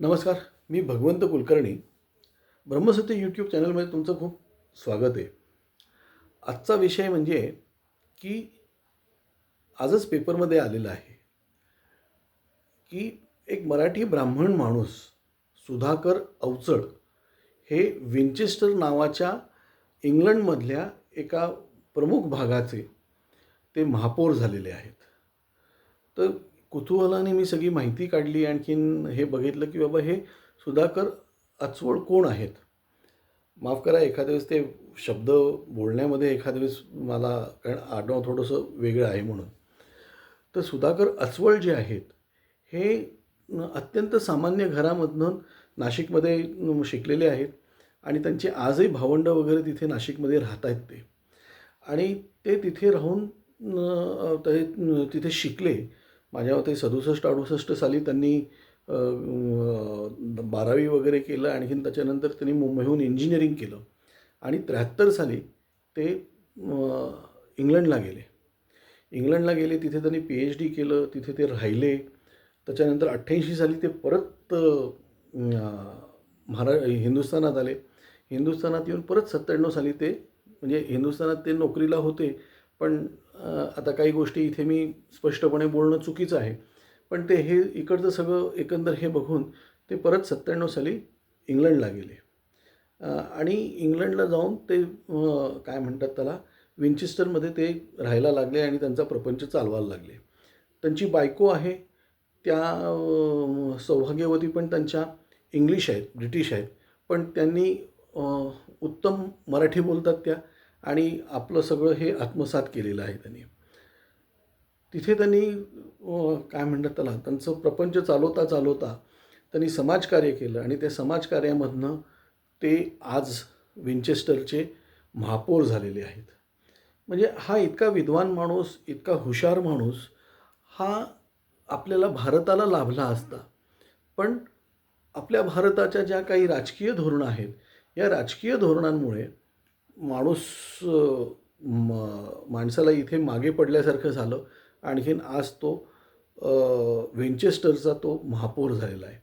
नमस्कार मी भगवंत कुलकर्णी. ब्रह्मसती यूट्यूब चॅनलमध्ये तुमचं खूप स्वागत आहे. आजचा विषय म्हणजे की आजच पेपरमध्ये आलेला आहे की एक मराठी ब्राह्मण माणूस सुधाकर अवचड हे विंचेस्टर नावाच्या इंग्लंडमधल्या एका प्रमुख भागाचे ते महापौर झालेले आहेत. तर कुतूहलाने मी सगळी माहिती काढली आणखीन हे बघितलं की बाबा हे सुधाकर अचवड कोण आहेत? माफ करा एखाद्या वेळेस ते शब्द बोलण्यामध्ये एखाद्या वेळेस मला कारण आडनाव थोडंसं वेगळं आहे म्हणून. तर सुधाकर अचवळ जे आहेत हे अत्यंत सामान्य घरामधनं नाशिकमध्ये शिकलेले आहेत आणि त्यांचे आजही भावंडं वगैरे तिथे नाशिकमध्ये राहत आहेत ते. आणि ते तिथे राहून ते तिथे शिकले. माझ्या मते सदुसष्ट अडुसष्ट साली त्यांनी बारावी वगैरे केलं आणखीन त्याच्यानंतर त्यांनी मुंबईहून इंजिनिअरिंग केलं. आणि त्र्याहत्तर साली ते इंग्लंडला गेले. इंग्लंडला गेले तिथे त्यांनी पी एच डी केलं तिथे ते राहिले. त्याच्यानंतर अठ्ठ्याऐंशी साली ते परत महारा हिंदुस्थानात आले. हिंदुस्थानात येऊन परत सत्त्याण्णव साली ते म्हणजे हिंदुस्थानात ते नोकरीला होते. पण आता काही गोष्टी इथे मी स्पष्टपणे बोलणं चुकीचं आहे. पण ते हे इकडचं सगळं एकंदर हे बघून ते परत सत्त्याण्णव साली इंग्लंडला गेले. आणि इंग्लंडला जाऊन ते काय म्हणतात त्याला विंचेस्टरमध्ये ते राहायला लागले आणि त्यांचा प्रपंच चालवायला लागले. त्यांची बायको आहे त्या सौभाग्यवती पण त्यांच्या इंग्लिश आहेत ब्रिटिश आहेत. पण त्यांनी उत्तम मराठी बोलतात त्या. आणि आपलं सगळं हे आत्मसात केलेलं आहे त्यांनी. तिथे त्यांनी काय म्हणतात त्याला त्यांचं प्रपंच चालवता चालवता त्यांनी समाजकार्य केलं आणि त्या समाजकार्यामधनं ते आज विंचेस्टरचे महापौर झालेले आहेत. म्हणजे हा इतका विद्वान माणूस इतका हुशार माणूस हा आपल्याला भारताला लाभला असता. पण आपल्या भारताच्या ज्या काही राजकीय धोरणं आहेत या राजकीय धोरणांमुळे माणूस म माणसाला इथे मागे पडल्यासारखं झालं. आणखीन आज तो व्हेंचेस्टरचा तो महापौर झालेला आहे.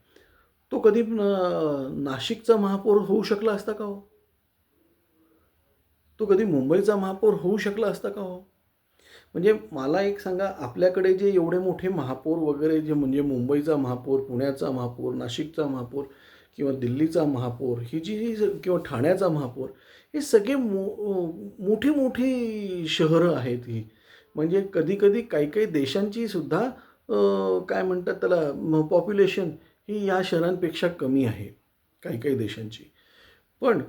तो कधी नाशिकचा महापौर होऊ शकला असता का हो? तो कधी मुंबईचा महापौर होऊ शकला असता का हो? म्हणजे मला एक सांगा आपल्याकडे जे एवढे मोठे महापौर वगैरे जे म्हणजे मुंबईचा महापौर पुण्याचा महापौर नाशिकचा महापौर किंवा दिल्लीचा महापौर ही जी जी किंवा ठाण्याचा महापौर हे सगळे मो मोठी मोठी शहरं आहेत ही. म्हणजे कधीकधी काही काही देशांची सुद्धा काय म्हणतात त्याला पॉप्युलेशन ही या शहरांपेक्षा कमी आहे काही काही देशांची. पण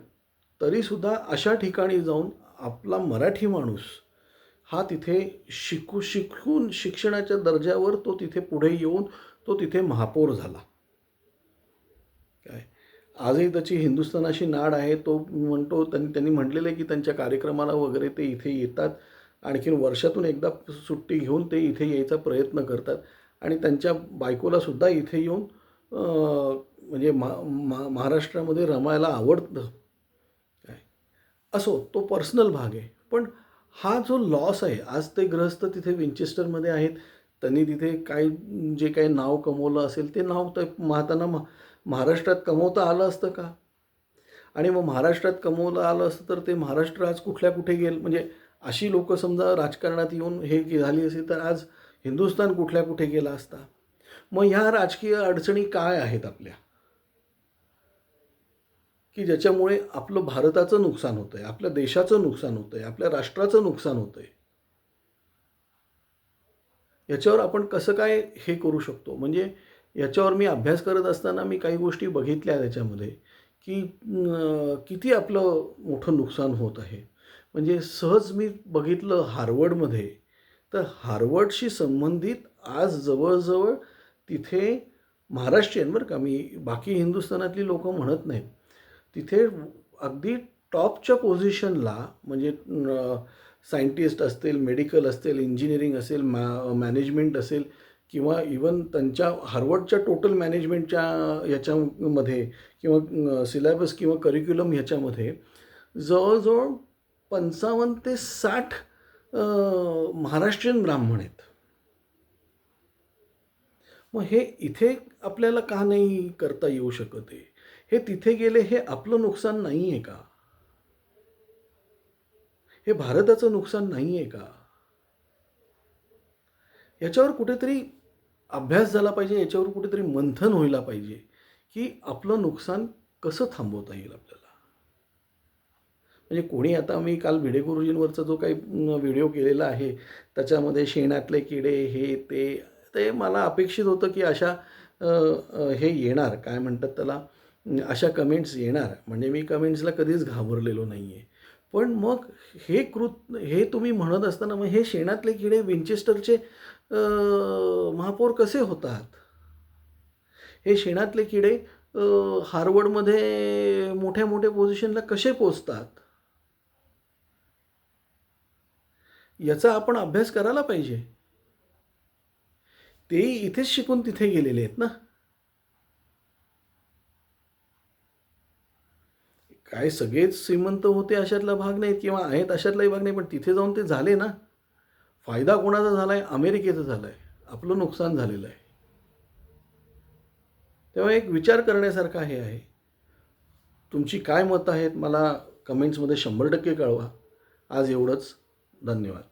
तरीसुद्धा अशा ठिकाणी जाऊन आपला मराठी माणूस हा तिथे शिकू शिकून शिक्षणाच्या दर्जावर तो तिथे पुढे येऊन तो तिथे महापौर झाला. आजही त्याची हिंदुस्थानाशी नाड आहे तो म्हणतो त्यांनी त्यांनी म्हटलेलं आहे की त्यांच्या कार्यक्रमाला वगैरे ते इथे येतात. आणखीन वर्षातून एकदा सुट्टी घेऊन ते इथे यायचा प्रयत्न करतात. आणि त्यांच्या बायकोलासुद्धा इथे येऊन म्हणजे मा मा महाराष्ट्रामध्ये रमायला आवडतं. काय? असो तो पर्सनल भाग आहे. पण हा जो लॉस आहे आज ते ग्रस्त तिथे विंचेस्टरमध्ये आहेत. त्यांनी तिथे काय जे काही नाव कमवलं असेल ते नाव तर महाताना मा महाराष्ट्रात कमवता आलं असतं का? आणि मग महाराष्ट्रात कमवलं आलं असतं तर ते महाराष्ट्र आज कुठल्या कुठे गेलं? म्हणजे अशी लोक समजा राजकारणात येऊन हे झाली असेल तर आज हिंदुस्थान कुठल्या कुठे गेला असता? मग ह्या राजकीय अडचणी काय आहेत आपल्या? की ज्याच्यामुळे आपलं भारताचं नुकसान होतं आहे आपल्या देशाचं नुकसान होतं आहे आपल्या राष्ट्राचं नुकसान होतं आहे याच्यावर आपण कसं काय हे करू शकतो? म्हणजे याच्यावर मी अभ्यास करत असताना मी काही गोष्टी बघितल्या त्याच्यामध्ये की किती आपलं मोठं नुकसान होत आहे. म्हणजे सहज मी बघितलं हार्वर्डमध्ये तर हार्वर्डशी संबंधित आज जवळजवळ तिथे महाराष्ट्रीयन बरं का मी बाकी हिंदुस्थानातली लोक म्हणत नाहीत. तिथे अगदी टॉपच्या पोझिशनला म्हणजे सायंटिस्ट असतील मेडिकल असतील इंजिनिअरिंग असेल मॅ मॅनेजमेंट असेल किंवा इवन त्यांच्या हार्वर्डच्या टोटल मॅनेजमेंटच्या ह्याच्यामध्ये किंवा सिलॅबस किंवा करिक्युलम ह्याच्यामध्ये जवळजवळ पंचावन्न ते साठ महाराष्ट्रीयन ब्राह्मण आहेत. मग हे इथे आपल्याला का नाही करता येऊ शकत आहे हे तिथे गेले हे आपलं नुकसान नाही आहे का? हे भारताचं नुकसान नाही आहे का? याच्यावर कुठेतरी अभ्यास झाला पाहिजे याच्यावर कुठेतरी मंथन व्हायला पाहिजे की आपलं नुकसान कसं थांबवता येईल आपल्याला? म्हणजे कोणी आता मी काल भिडे गुरुजींवरचा जो काही व्हिडिओ केलेला आहे त्याच्यामध्ये शेणातले किडे हे ते ते मला अपेक्षित होतं की अशा हे येणार. काय म्हणतात त्याला? अशा कमेंट्स येणार. म्हणजे मी कमेंट्सला कधीच घाबरलेलो नाही आहे पण मग हे कृत हे तुम्ही म्हणत असताना मग हे शेणातले किडे विंचेस्टरचे महापौर कसे होतात? हे शेणातले किडे हार्वर्डमध्ये मोठ्या मोठ्या पोझिशनला कसे पोचतात? याचा आपण अभ्यास करायला पाहिजे. तेही इथेच शिकून तिथे गेलेले आहेत ना? काय सगळेच श्रीमंत होते अशातला भाग नाहीत किंवा आहेत अशातलाही भाग नाही पण तिथे जाऊन ते झाले ना. फायदा कोणाचा झाला आहे अमेरिकेचा झाला आहे आपलं नुकसान झालेलं आहे. तेव्हा एक विचार करण्यासारखा हे आहे. तुमची काय मतं आहेत? मला कमेंट्समध्ये शंभर टक्के कळवा. आज एवढंच. धन्यवाद.